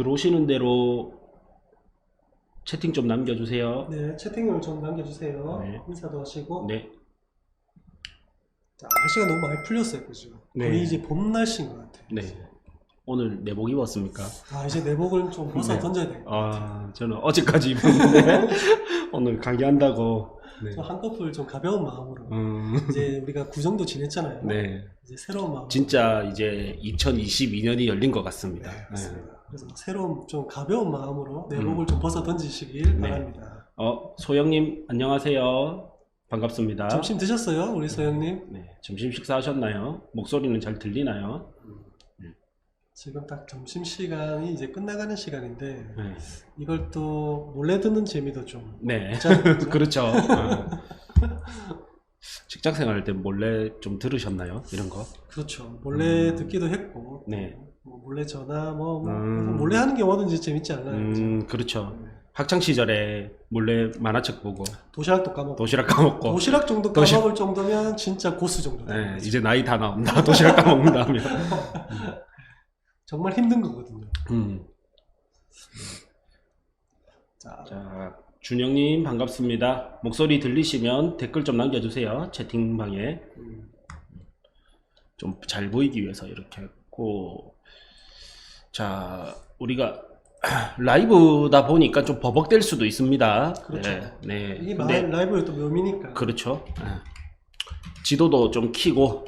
들어오시는 대로 채팅 좀 남겨주세요. 네, 채팅을 좀 남겨주세요. 네. 인사도 하시고. 네. 자, 날씨가 너무 많이 풀렸어요, 그죠? 네. 거의 이제 봄 날씨인 것 같아요. 네. 오늘 내복 입었습니까? 아, 이제 내복을 좀 벗어 네. 던져야 돼요. 아, 저는 어제까지 입었는데 오늘 강의한다고. 네. 좀 한꺼풀 좀 가벼운 마음으로. 음, 이제 우리가 구정도 지냈잖아요. 네. 이제 새로운 마음. 진짜 이제 2022년이 열린 것 같습니다. 네, 네. 맞습니다. 그래서 새로운 좀 가벼운 마음으로 내복을 음. 좀 벗어 던지시길 네. 바랍니다. 어, 소영님 안녕하세요. 반갑습니다. 점심 드셨어요, 우리 소영님? 네, 점심 식사하셨나요? 목소리는 잘 들리나요? 지금 딱 점심 시간이 이제 끝나가는 시간인데 네. 이걸 또 몰래 듣는 재미도 좀 네. 그렇죠. 어. 직장 생활 때 몰래 좀 들으셨나요? 이런 거? 그렇죠. 몰래 음. 듣기도 했고 네. 뭐 몰래 전화 뭐, 뭐 음. 몰래 하는 게 뭐든지 재밌지 않나요? 음, 그렇죠. 네. 학창 시절에 몰래 만화책 보고 도시락도 까먹고 도시락 까먹고 도시락 정도 까먹을 정도면 진짜 고수 정도 네, 이제 나이 다 나온다. 도시락 까먹는다 하면. 정말 힘든 거거든요. 음. 자, 자, 준영님 반갑습니다. 목소리 들리시면 댓글 좀 남겨주세요. 채팅방에 음, 좀잘 보이기 위해서 이렇게 했고, 자, 우리가 라이브다 보니까 좀 버벅될 수도 있습니다. 그렇죠. 네, 네. 이게 근데 마- 라이브의 또 묘미니까. 그렇죠. 예. 지도도 좀 키고,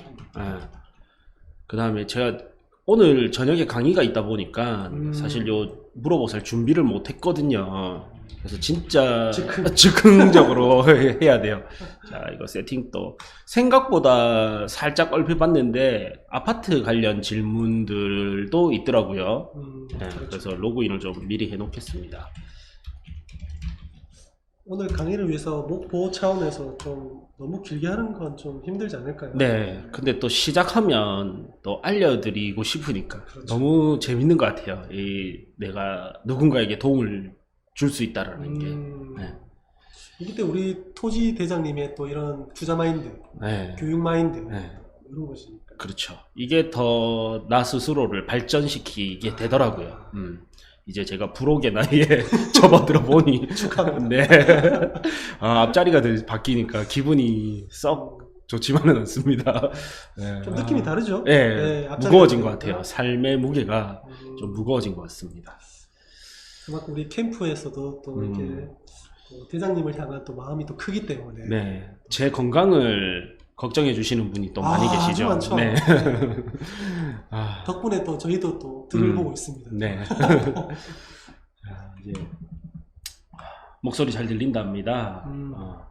그 다음에 제가 오늘 저녁에 강의가 있다 보니까 음. 사실 요 물어보살 준비를 못 했거든요. 그래서 진짜 즉흥. 즉흥적으로 해야 돼요. 자, 이거 세팅도 생각보다 살짝 얼핏 봤는데 아파트 관련 질문들도 있더라고요. 음, 네, 그렇죠. 그래서 로그인을 좀 미리 해놓겠습니다. 오늘 강의를 위해서 목보 차원에서 좀 너무 길게 하는 건 좀 힘들지 않을까요? 네, 근데 또 시작하면 또 알려드리고 싶으니까 그렇죠. 너무 재밌는 것 같아요. 이 내가 누군가에게 도움을 줄 수 있다라는 게. 음, 네. 이때 우리 토지 대장님의 또 이런 투자 마인드, 네, 교육 마인드 네. 이런 것이니까. 그렇죠. 이게 더 나 스스로를 발전시키게 되더라고요. 음. 이제 제가 불혹의 나이에 접어들어 보니. 네. 아, 앞자리가 늘 바뀌니까 기분이 썩 좋지만은 않습니다. 네. 좀 느낌이 다르죠? 네, 네, 앞자리가 무거워진 것. 같아요. 삶의 무게가 음, 좀 무거워진 것 같습니다. 그만큼 우리 캠프에서도 또 이렇게 음. 또 대장님을 향한 또 마음이 또 크기 때문에 네, 제 건강을 걱정해 주시는 분이 또 많이 아, 계시죠. 네. 아, 덕분에 또 저희도 또 등을 음. 보고 있습니다. 네. 자, 이제 목소리 잘 들린답니다. 음. 어,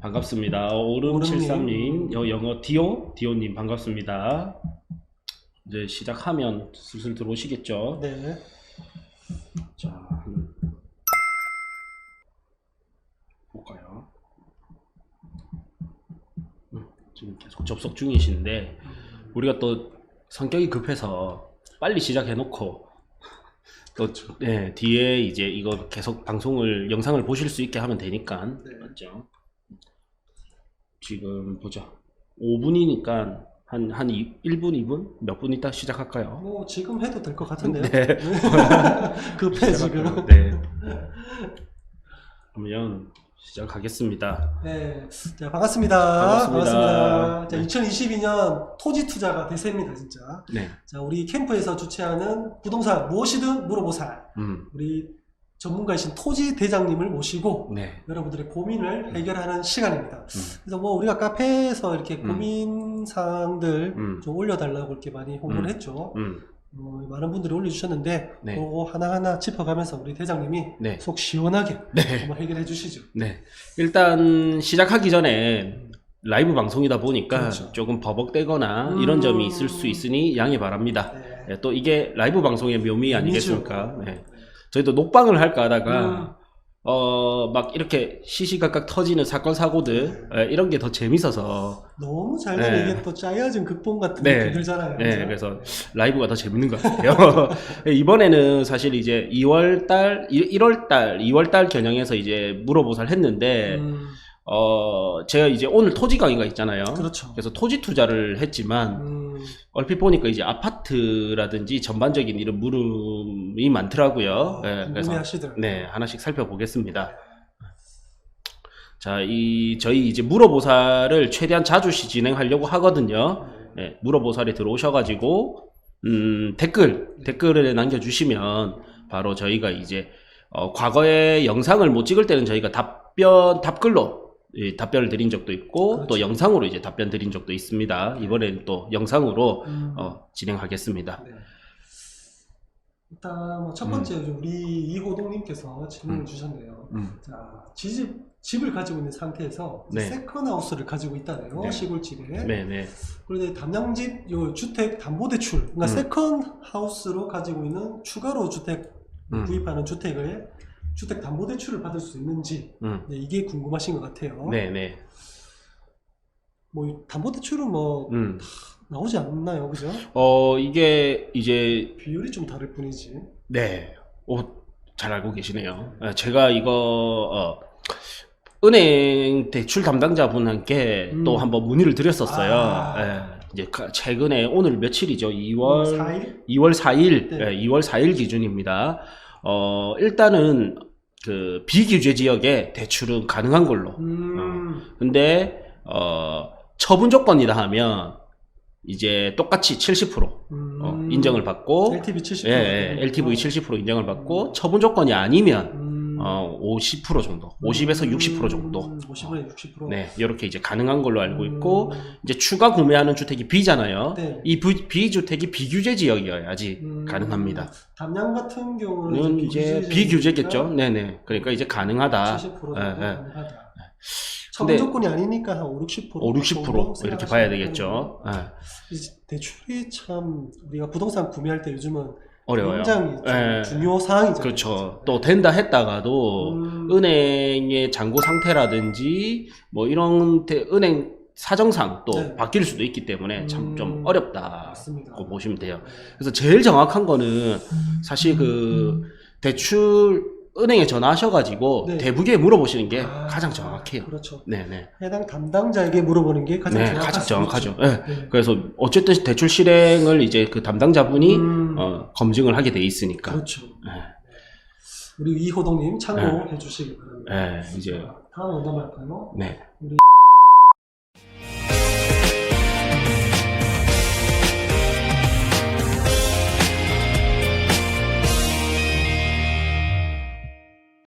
반갑습니다. 오름칠삼님, 여- 영어 디오, 디오님 반갑습니다. 이제 시작하면 슬슬 들어오시겠죠. 네. 자, 음. 볼까요? 음, 지금 계속 접속 중이신데 우리가 또 성격이 급해서 빨리 시작해놓고 또 네, 뒤에 이제 이거 계속 방송을 영상을 보실 수 있게 하면 되니까 네. 맞죠? 지금 보자 5분이니까 한, 한 1분, 2분? 몇 분 있다 시작할까요? 뭐 지금 해도 될 것 같은데요. 네. 급해 지금. 네. 그러면 시작하겠습니다. 네. 자, 반갑습니다. 반갑습니다. 자, 2022년 토지 투자가 대세입니다, 진짜. 네. 자, 우리 캠프에서 주최하는 부동산 무엇이든 물어보살. 음. 우리 전문가이신 토지 대장님을 모시고 네. 여러분들의 고민을 해결하는 시간입니다. 음. 그래서 뭐 우리가 카페에서 이렇게 음. 고민 사항들 음. 좀 올려달라고 이렇게 많이 홍보를 음. 했죠. 음. 어, 많은 분들이 올려주셨는데 네. 그거 하나하나 짚어가면서 우리 대장님이 네. 속 시원하게 네. 한번 해결해 주시죠. 네. 일단 시작하기 전에 라이브 방송이다 보니까 그렇죠. 조금 버벅대거나 음. 이런 점이 있을 수 있으니 양해 바랍니다. 네. 네, 또 이게 라이브 방송의 묘미 아니겠습니까? 묘미죠. 네. 저희도 녹방을 할까 음. 하다가 어 막 이렇게 시시각각 터지는 사건 사고들 예, 이런 게 더 재밌어서 너무 잘 되면 네. 이게 또 짜여진 극본 같은 네. 느낌 들잖아요. 네, 그죠? 그래서 라이브가 더 재밌는 것 같아요. 네, 이번에는 사실 이제 2월 달, 1월 달, 2월 달 겨냥해서 이제 물어보살 했는데 음, 어, 제가 이제 오늘 토지 강의가 있잖아요. 그렇죠. 그래서 토지 투자를 했지만 음, 얼핏 보니까 이제 아파트라든지 전반적인 이런 물음이 많더라고요. 어, 예, 그래서 궁금해하시더라고요. 네 하나씩 살펴보겠습니다. 자, 이 저희 이제 물어보사를 최대한 자주 시 진행하려고 하거든요. 네, 물어보살이 들어오셔가지고 음, 댓글 댓글을 남겨주시면 바로 저희가 이제 어, 과거에 영상을 못 찍을 때는 저희가 답변 답글로 예, 답변을 드린 적도 있고 또 그렇죠. 영상으로 이제 답변 드린 적도 있습니다. 이번에는 또 영상으로 음, 어, 진행하겠습니다. 네. 일단 뭐첫 음. 번째 우리 이호동님께서 질문을 주셨네요. 음, 자, 지집 집을 가지고 있는 상태에서 네. 세컨 하우스를 가지고 있다네요. 네. 시골집에. 네네. 그런데 담양집 요 주택 담보대출, 그러니까 음. 세컨 하우스로 가지고 있는 추가로 주택 음. 구입하는 주택을 주택 담보대출을 받을 수 있는지 음, 네, 이게 궁금하신 것 같아요. 네네. 뭐이 담보대출은 뭐 음. 나오지 않나요, 그죠? 어 이게 이제 비율이 좀 다를 뿐이지. 네. 오, 잘 알고 계시네요. 예, 제가 이거, 어, 은행 대출 담당자분께 음. 또 한번 문의를 드렸었어요. 아. 예, 이제 가- 최근에 오늘 며칠이죠? 2월, 4일? 2월 4일, 네. 예, 2월 4일 기준입니다. 어, 일단은 그 비규제 지역에 대출은 가능한 걸로. 음, 근데, 어, 처분 조건이다 하면 이제 똑같이 70% 음, 어, 인정을 받고, LTV 70%. 예, 예, LTV 70% 인정을 받고 처분 조건이 아니면 음, 어, 50% 정도, 50에서 60% 정도. 50에서 60%. 네, 이렇게 이제 가능한 걸로 알고 있고 음, 이제 추가 구매하는 주택이 B잖아요. 네. 이 비, B주택이 비규제 지역이어야지 음, 가능합니다. 담양 같은 경우는 는 이제 비규제겠죠. 네, 네. 그러니까 이제 가능하다. 70% 정도 예, 예. 가능하다. 조건이 아니니까 한 5, 60% 5, 60% 이렇게 봐야 되겠죠. 예, 이 대출이 참 우리가 부동산 구매할 때 요즘은 어려워요. 굉장히 좀 예. 중요 사항이잖아요. 그렇죠. 또 된다 했다가도 음, 은행의 잔고 상태라든지 뭐 이런 데- 은행 사정상 또 네. 바뀔 수도 있기 때문에 참 좀 음, 어렵다고 맞습니다. 보시면 돼요. 그래서 제일 정확한 거는 사실 그 대출 은행에 전화하셔가지고 네. 대부기에 물어보시는 게 아, 가장 정확해요. 그렇죠. 네네. 해당 담당자에게 물어보는 게 가장 네, 정확할 가장 수 정확하죠. 네. 네. 그래서 어쨌든 대출 실행을 이제 그 담당자분이 음, 어, 검증을 하게 돼 있으니까. 그렇죠. 네. 우리 이호동님 참고해 주시기 바랍니다. 네, 이제 자, 다음 넘어갈까요? 네.